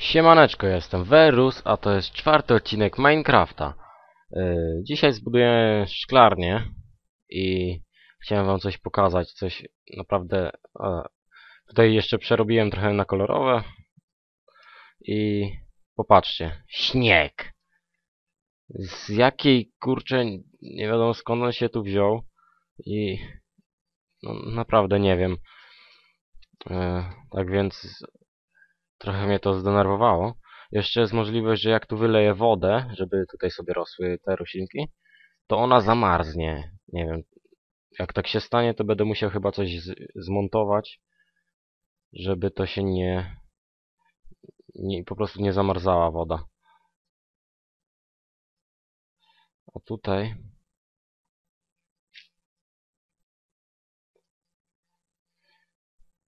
Siemaneczko, jestem Verus, a to jest czwarty odcinek Minecrafta. Yy, dzisiaj zbuduję szklarnię i chciałem wam coś pokazać, coś naprawdę... A, tutaj jeszcze przerobiłem trochę na kolorowe i popatrzcie, śnieg! Z jakiej kurczę, nie wiadomo skąd on się tu wziął i no, naprawdę nie wiem. Yy, tak więc Trochę mnie to zdenerwowało. Jeszcze jest możliwość, że jak tu wyleję wodę, żeby tutaj sobie rosły te roślinki, to ona zamarznie. Nie wiem. Jak tak się stanie, to będę musiał chyba coś zmontować, żeby to się nie, nie... po prostu nie zamarzała woda. A tutaj...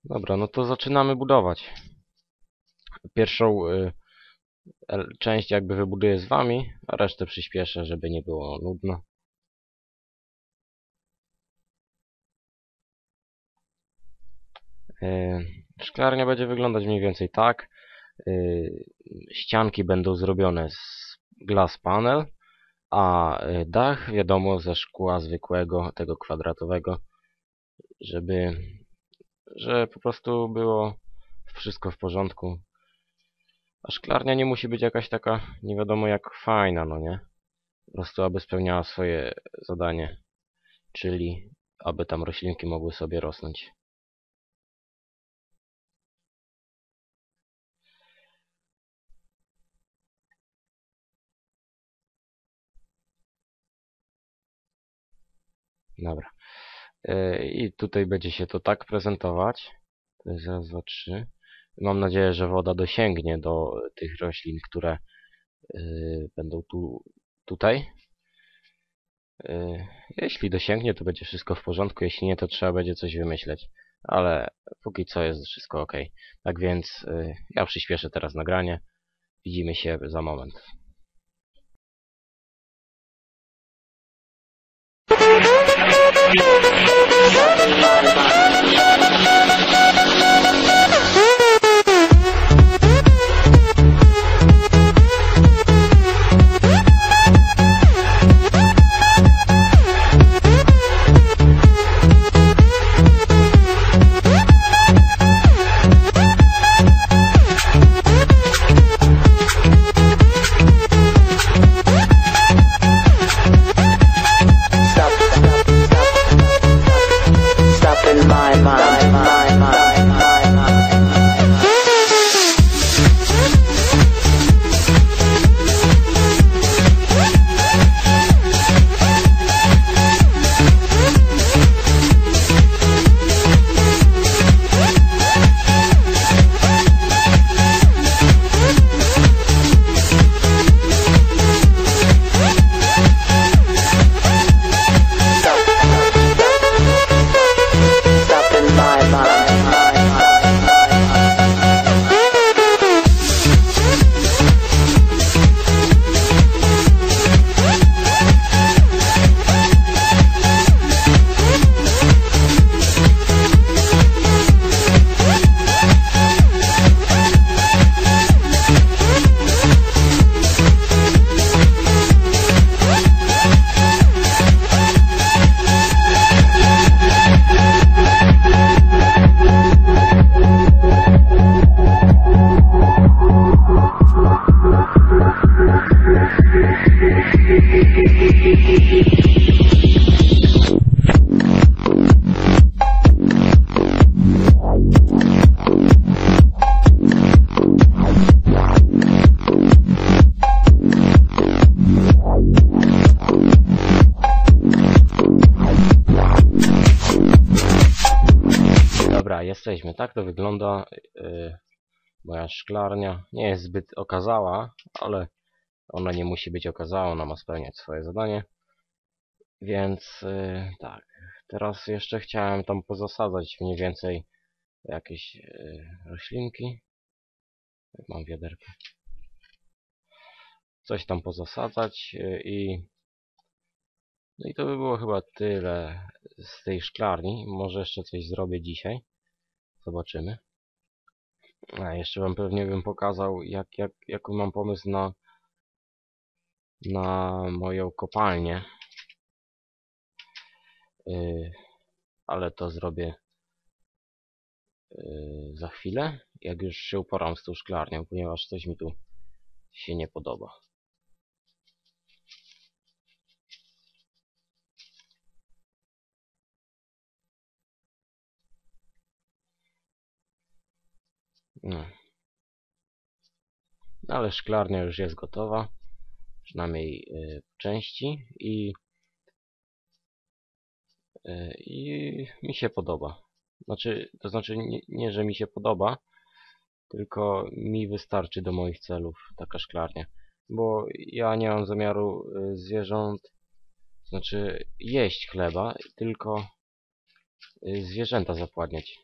Dobra, no to zaczynamy budować pierwszą y, część jakby wybuduję z wami, a resztę przyspieszę, żeby nie było nudno. Y, szklarnia będzie wyglądać mniej więcej tak. Y, ścianki będą zrobione z glass panel, a dach wiadomo ze szkła zwykłego, tego kwadratowego, żeby że po prostu było wszystko w porządku a szklarnia nie musi być jakaś taka nie wiadomo jak fajna, no nie? Po prostu aby spełniała swoje zadanie. Czyli aby tam roślinki mogły sobie rosnąć. Dobra. Yy, I tutaj będzie się to tak prezentować. To jest raz, dwa, trzy. Mam nadzieję, że woda dosięgnie do tych roślin, które yy, będą tu, tutaj. Yy, jeśli dosięgnie, to będzie wszystko w porządku. Jeśli nie, to trzeba będzie coś wymyśleć. Ale póki co jest wszystko ok. Tak więc yy, ja przyspieszę teraz nagranie. Widzimy się za moment. Tak to wygląda yy, moja szklarnia. Nie jest zbyt okazała, ale ona nie musi być okazała, ona ma spełniać swoje zadanie. Więc yy, tak, teraz jeszcze chciałem tam pozasadzać mniej więcej jakieś yy, roślinki. Mam wiaderko. Coś tam pozasadzać yy, i no i to by było chyba tyle z tej szklarni. Może jeszcze coś zrobię dzisiaj. Zobaczymy. A jeszcze wam pewnie bym pokazał, jak, jak, jaki mam pomysł na, na moją kopalnię. Yy, ale to zrobię yy, za chwilę, jak już się uporam z tą szklarnią, ponieważ coś mi tu się nie podoba. No. No, Ale szklarnia już jest gotowa, przynajmniej yy, części i yy, i mi się podoba. Znaczy, to znaczy nie, nie, że mi się podoba, tylko mi wystarczy do moich celów taka szklarnia. Bo ja nie mam zamiaru y, zwierząt, znaczy jeść chleba, tylko y, zwierzęta zapładniać.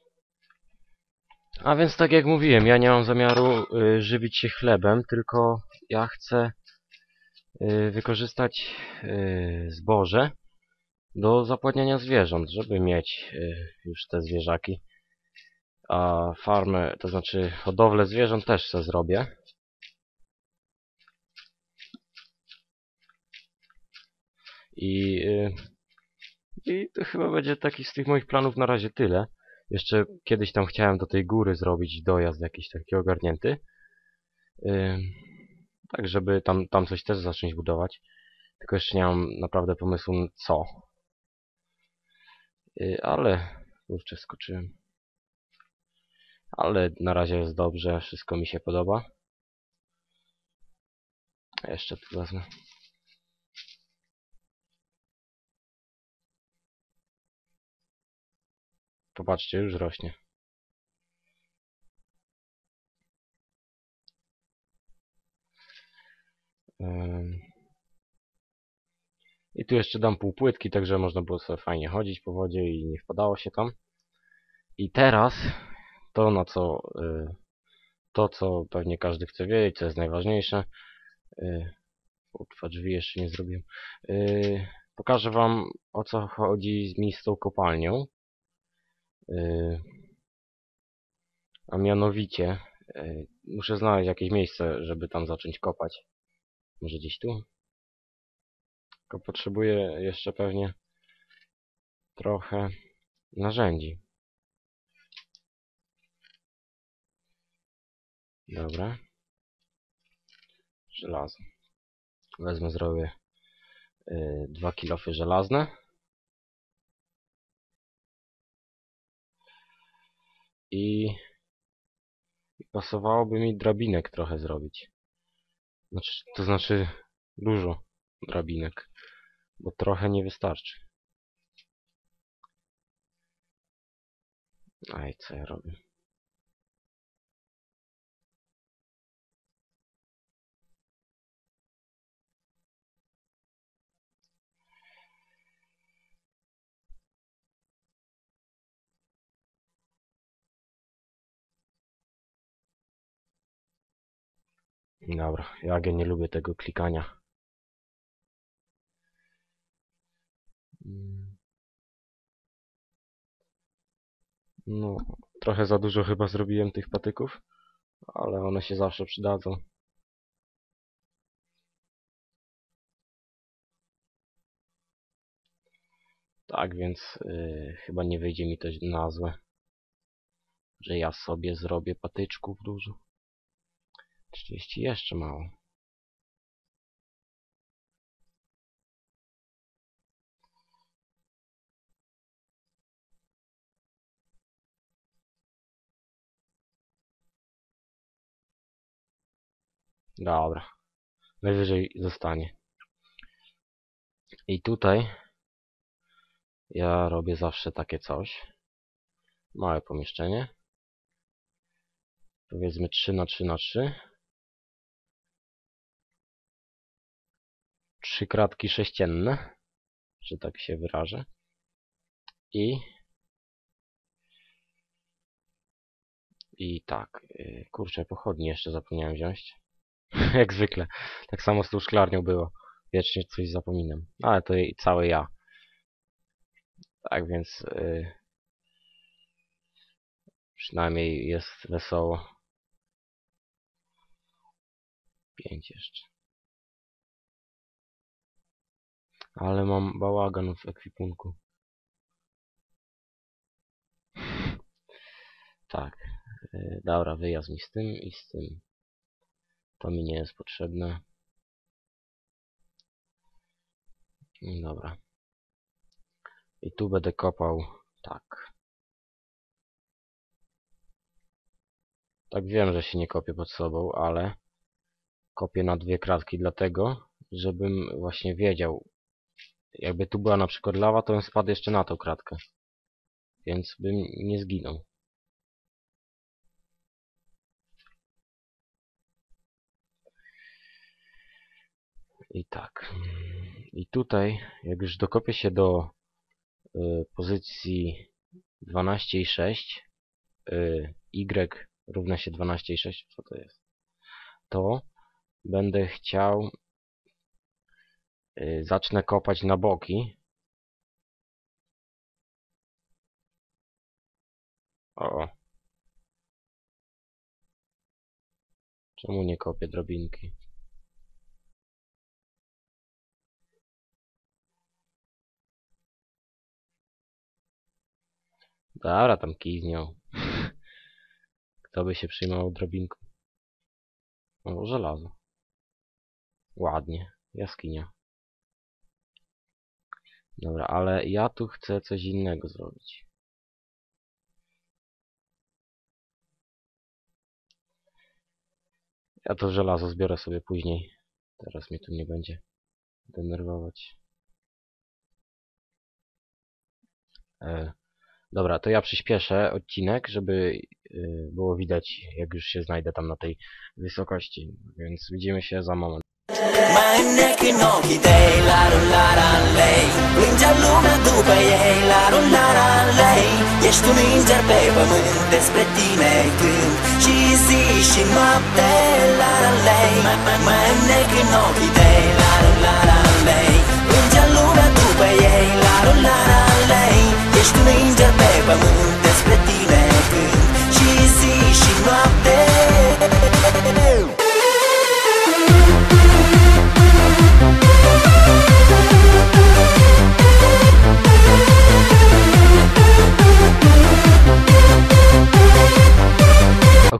A więc tak jak mówiłem, ja nie mam zamiaru y, żywić się chlebem, tylko ja chcę y, wykorzystać y, zboże do zapładniania zwierząt, żeby mieć y, już te zwierzaki. A farmę, to znaczy hodowlę zwierząt też sobie zrobię. I, y, I to chyba będzie taki z tych moich planów na razie tyle. Jeszcze kiedyś tam chciałem do tej góry zrobić dojazd jakiś taki ogarnięty. Tak, żeby tam, tam coś też zacząć budować. Tylko jeszcze nie mam naprawdę pomysłu co. Y, ale... Kurczę, skoczyłem. Ale na razie jest dobrze, wszystko mi się podoba. Jeszcze tu wezmę. Popatrzcie, już rośnie. I tu jeszcze dam pół płytki, tak że można było sobie fajnie chodzić po wodzie i nie wpadało się tam. I teraz to na co y, to co pewnie każdy chce wiedzieć, co jest najważniejsze. Y, Kurwa, drzwi jeszcze nie zrobiłem. Y, pokażę wam o co chodzi z mi z tą kopalnią. Y, a mianowicie y, muszę znaleźć jakieś miejsce, żeby tam zacząć kopać. Może gdzieś tu? Tylko potrzebuję jeszcze pewnie trochę narzędzi. Dobra. Żelazo. Wezmę, zrobię y, dwa kilofy żelazne. I, I pasowałoby mi drabinek trochę zrobić. Znaczy, to znaczy dużo drabinek, bo trochę nie wystarczy. Aj, co ja robię? Dobra, jak ja nie lubię tego klikania. Mm. No, trochę za dużo chyba zrobiłem tych patyków, ale one się zawsze przydadzą. Tak więc y, chyba nie wyjdzie mi to na złe, że ja sobie zrobię patyczków dużo. 30 jeszcze mało. Dobra. Najwyżej zostanie. I tutaj ja robię zawsze takie coś. Małe pomieszczenie. Powiedzmy 3 na 3 na 3 trzy kratki sześcienne, że tak się wyrażę. I I tak, y, kurczę, pochodnie jeszcze zapomniałem wziąć. Jak zwykle. Tak samo z tą szklarnią było. Wiecznie coś zapominam. Ale to i całe ja. Tak więc... Yy, przynajmniej jest wesoło. Pięć jeszcze. Ale mam bałagan w ekwipunku. Tak. y, Dobra, wyjazd mi z tym i z tym. To mi nie jest potrzebne. Mm, Dobra. I tu będę kopał tak. Tak wiem, że się nie kopię pod sobą, ale kopię na dwie kratki dlatego, żebym właśnie wiedział. Jakby tu była na przykład lawa, to bym spadł jeszcze na tą kratkę. Więc bym nie zginął. I tak. I tutaj, jak już dokopię się do y, pozycji 12 i 6, y, y równa się 12 i 6, co to jest? To będę chciał zacznę kopać na boki. O. Czemu nie kopię drobinki? Dobra, tam kij z nią. Kto by się przyjmował drobinką? O, żelazo. Ładnie. Jaskinia. Dobra, ale ja tu chcę coś innego zrobić. Ja to żelazo zbiorę sobie później. Teraz mnie tu nie będzie denerwować. E, dobra, to ja przyspieszę odcinek, żeby y, było widać, jak już się znajdę tam na tej wysokości. Więc widzimy się za moment. Mai neck în ochii tăi, la la la lei. Plângea lumea după ei, la la la lei. Ești un înger pe pământ, despre tine cânt Și zi și noapte, la la lei. Mai neck în ochii tăi, la la la lei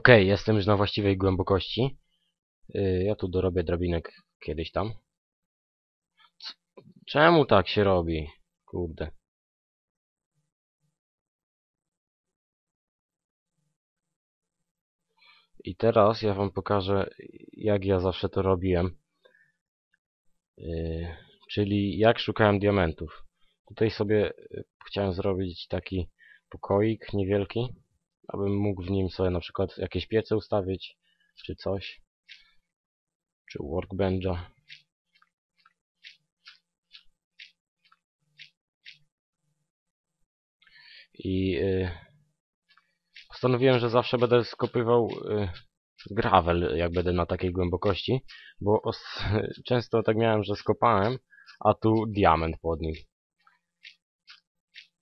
Okej, jestem już na właściwej głębokości. Yy, ja tu dorobię drabinek kiedyś tam. C czemu tak się robi? Kurde. I teraz ja wam pokażę, jak ja zawsze to robiłem. Yy, czyli jak szukałem diamentów. Tutaj sobie yy, chciałem zrobić taki pokoik niewielki, abym mógł w nim sobie na przykład jakieś piece ustawić, czy coś, czy workbencha. I y, postanowiłem, że zawsze będę skopywał y, gravel, jak będę na takiej głębokości, bo często tak miałem, że skopałem, a tu diament pod nim.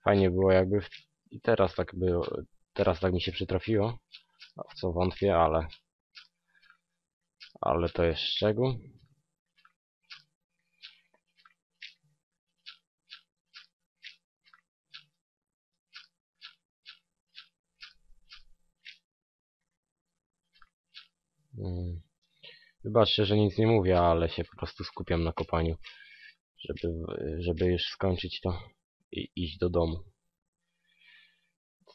Fajnie było jakby w... i teraz tak było, teraz tak mi się przytrafiło, w co wątpię, ale ale to jest szczegół. Mm. Wybaczcie, że nic nie mówię, ale się po prostu skupiam na kopaniu, żeby, żeby już skończyć to i iść do domu.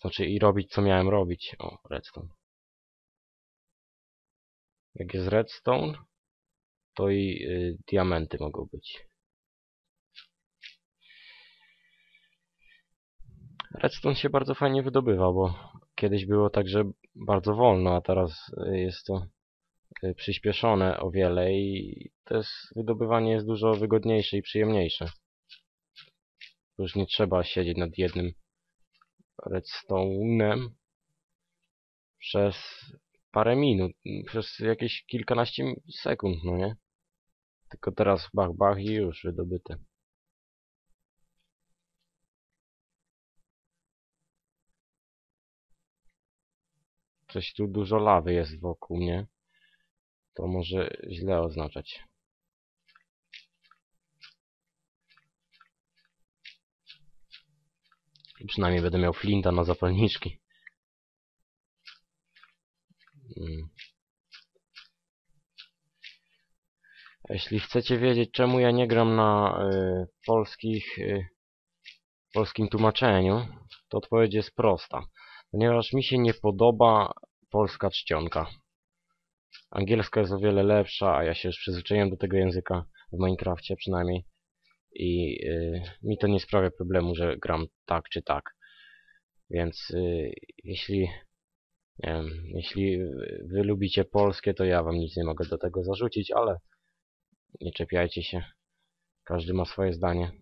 Znaczy i robić co miałem robić. O, redstone. Jak jest redstone, to i y, diamenty mogą być. Redstone się bardzo fajnie wydobywa, bo kiedyś było tak, że bardzo wolno, a teraz y, jest to y, przyspieszone o wiele i to jest, wydobywanie jest dużo wygodniejsze i przyjemniejsze. Już nie trzeba siedzieć nad jednym redstone'em przez parę minut, przez jakieś kilkanaście sekund, no nie? Tylko teraz bach, bach i już wydobyte. Coś tu dużo lawy jest wokół mnie. to może źle oznaczać. Przynajmniej będę miał flinta na zapalniczki. Mm. Jeśli chcecie wiedzieć, czemu ja nie gram na y, polskich, y, polskim tłumaczeniu, to odpowiedź jest prosta. Ponieważ mi się nie podoba polska czcionka. Angielska jest o wiele lepsza, a ja się już przyzwyczaiłem do tego języka w Minecrafcie przynajmniej. I y, mi to nie sprawia problemu, że gram tak czy tak. Więc y, jeśli wiem, jeśli wy lubicie polskie, to ja wam nic nie mogę do tego zarzucić, ale nie czepiajcie się. Każdy ma swoje zdanie.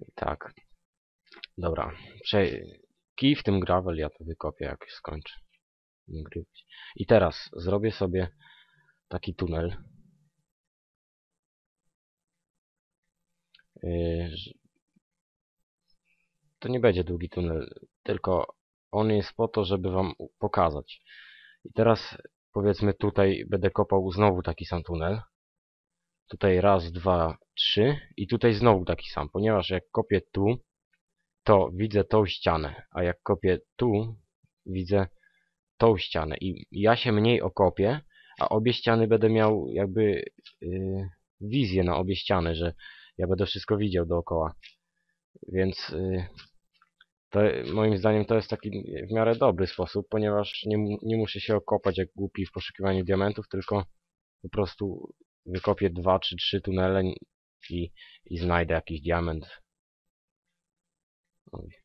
I tak. Dobra. Prze kij w tym gravel ja to wykopię jak skończę. Nagrywać. I teraz zrobię sobie taki tunel. Ż- to nie będzie długi tunel, tylko on jest po to, żeby wam pokazać. I teraz powiedzmy tutaj będę kopał znowu taki sam tunel. Tutaj raz, dwa, trzy i tutaj znowu taki sam, ponieważ jak kopię tu, to widzę tą ścianę, a jak kopię tu, widzę tą ścianę i ja się mniej okopię, a obie ściany będę miał jakby yy, wizję na obie ściany, że ja będę wszystko widział dookoła. Więc yy, to, moim zdaniem to jest taki w miarę dobry sposób, ponieważ nie, nie muszę się okopać jak głupi w poszukiwaniu diamentów, tylko po prostu wykopię dwa czy trzy tunele i, i znajdę jakiś diament. Oj.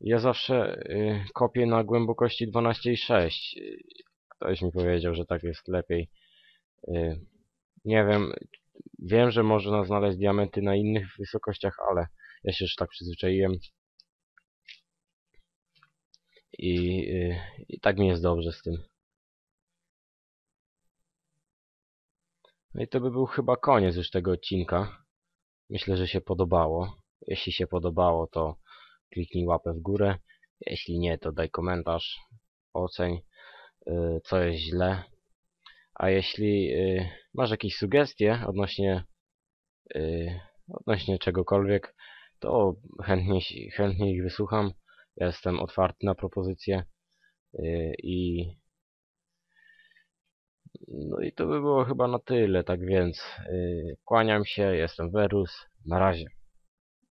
Ja zawsze y, kopię na głębokości 12,6. Y, Ktoś mi powiedział, że tak jest lepiej. Y, nie wiem, wiem, że można znaleźć diamenty na innych wysokościach, ale ja się już tak przyzwyczaiłem. I, y, I tak mi jest dobrze z tym. No i to by był chyba koniec już tego odcinka. Myślę, że się podobało. Jeśli się podobało, to kliknij łapę w górę. Jeśli nie, to daj komentarz, oceń, y, co jest źle. A jeśli y, masz jakieś sugestie odnośnie, y, odnośnie czegokolwiek, to chętnie, chętnie ich wysłucham. Ja jestem otwarty na propozycje i no i to by było chyba na tyle, tak więc kłaniam się, jestem Werus, na razie.